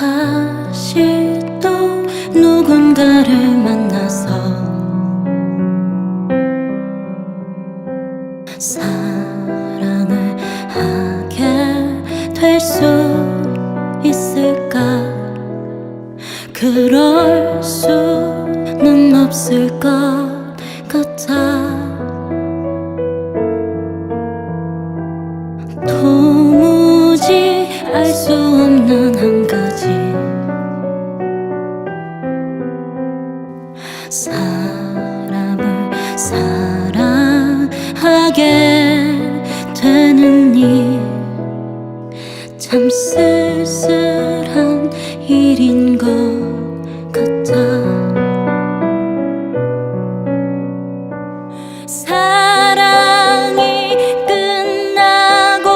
다시 또 누군가를 만나서 사랑을 하게 될 수 있을까? 그럴 수는 없을 것 같아. 도무지 알 수 없는 한가 사람을 사랑하게 되는 일. 참 쓸쓸한 일인 것 같아. 사랑이 끝나고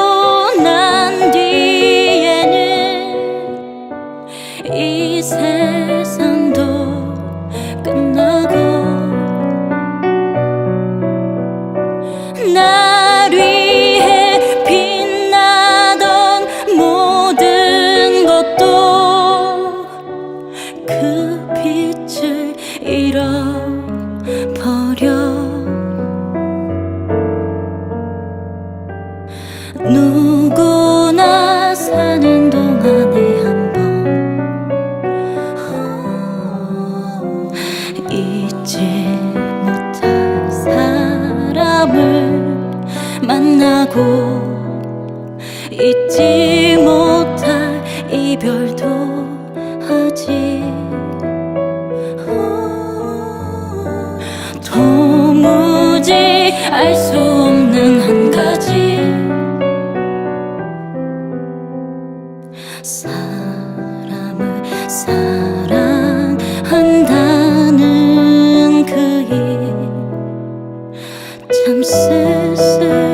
난 뒤에는 이 세상 누구나 사는 동안에 한번. 잊지 못할 사람을 만나고 잊지 못할 이별도 하지. 도무지 알 수 없는 한 사람을 사랑한다는 그 일 참 쓸쓸